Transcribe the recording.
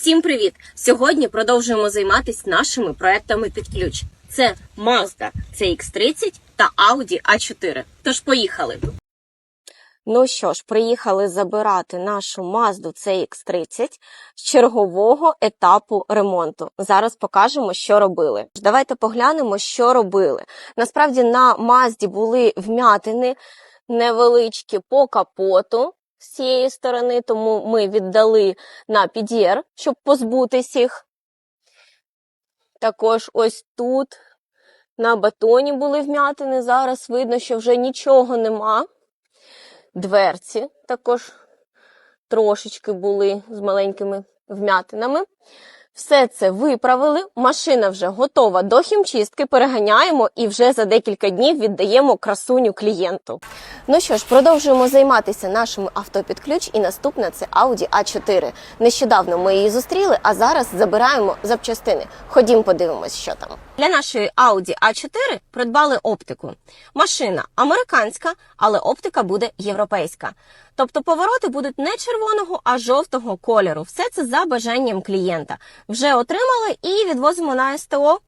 Всім привіт! Сьогодні продовжуємо займатися нашими проектами під ключ. Це Mazda CX-30 та Audi A4. Тож поїхали. Ну що ж, приїхали забирати нашу Mazda CX-30 з чергового етапу ремонту. Зараз покажемо, що робили. Давайте поглянемо, що робили. Насправді на Mazді були вмятини невеличкі по капоту з цієї сторони, тому ми віддали на під'єр, щоб позбутись їх. Також ось тут на батоні були вмятини. Зараз видно, що вже нічого нема. Дверці також трошечки були з маленькими вмятинами. Все це виправили. Машина вже готова до хімчистки. Переганяємо і вже за декілька днів віддаємо красуню клієнту. Ну що ж, продовжуємо займатися нашим авто під ключ, і наступне це Audi A4. Нещодавно ми її зустріли, а зараз забираємо запчастини. Ходім, подивимось, що там. Для нашої Audi A4 придбали оптику. Машина американська, але оптика буде європейська. Тобто повороти будуть не червоного, а жовтого кольору. Все це за бажанням клієнта. Вже отримали і відвозимо на СТО.